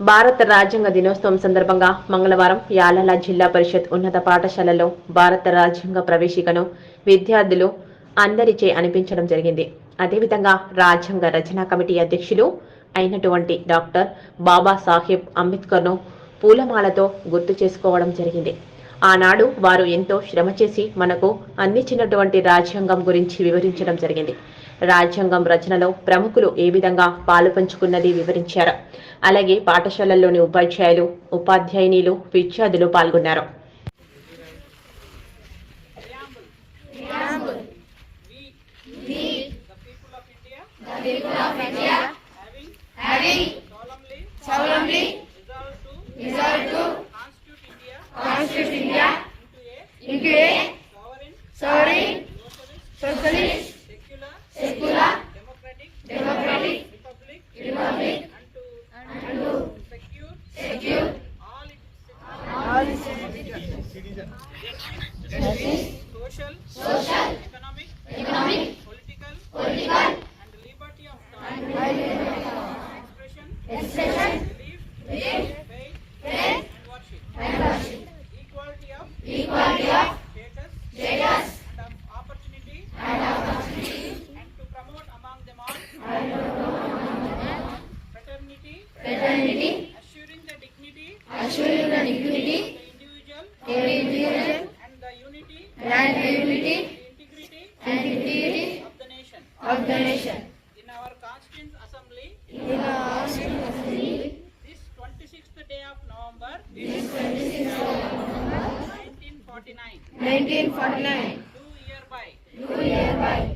భారత రాజ్యాంగ దినోత్సవం సందర్భంగా మంగళవారం యాలల జిల్లా పరిషత్ ఉన్నత పాఠశాలలో భారత రాజ్యాంగ ప్రవేశికను విద్యార్థులు అందరిచే అనిపించడం జరిగింది. అదేవిధంగా రాజ్యాంగ రచనా కమిటీ అధ్యక్షులు అయినటువంటి డాక్టర్ బాబాసాహెబ్ అంబేద్కర్ను పూలమాలతో గుర్తు చేసుకోవడం జరిగింది. ఆనాడు వారు ఎంతో శ్రమ చేసి మనకు అందించినటువంటి రాజ్యాంగం గురించి వివరించడం జరిగింది. రాజ్యాంగం రచనలో ప్రముఖులు ఏ విధంగా పాలు పంచుకున్నది వివరించారు. అలాగే పాఠశాలల్లోని ఉపాధ్యాయులు ఉపాధ్యాయునిలు విద్యార్థులు పాల్గొన్నారు. Into a. social, social, economic, economic, political, political, and liberty of thought, expression, expression, belief, belief, faith, faith, and worship, and worship, equality of, equality of status, status, and of opportunity, and opportunity, and to promote among them all, and to promote fraternity, fraternity, assuring the dignity, assuring the dignity, individual, and the unity, and the unity, integrity, and integrity of the nation, of the nation. In our Constituent Assembly, in our Constituent Assembly, this 26th day of November, this 26th of November, 1949, 1949, do hereby, do hereby,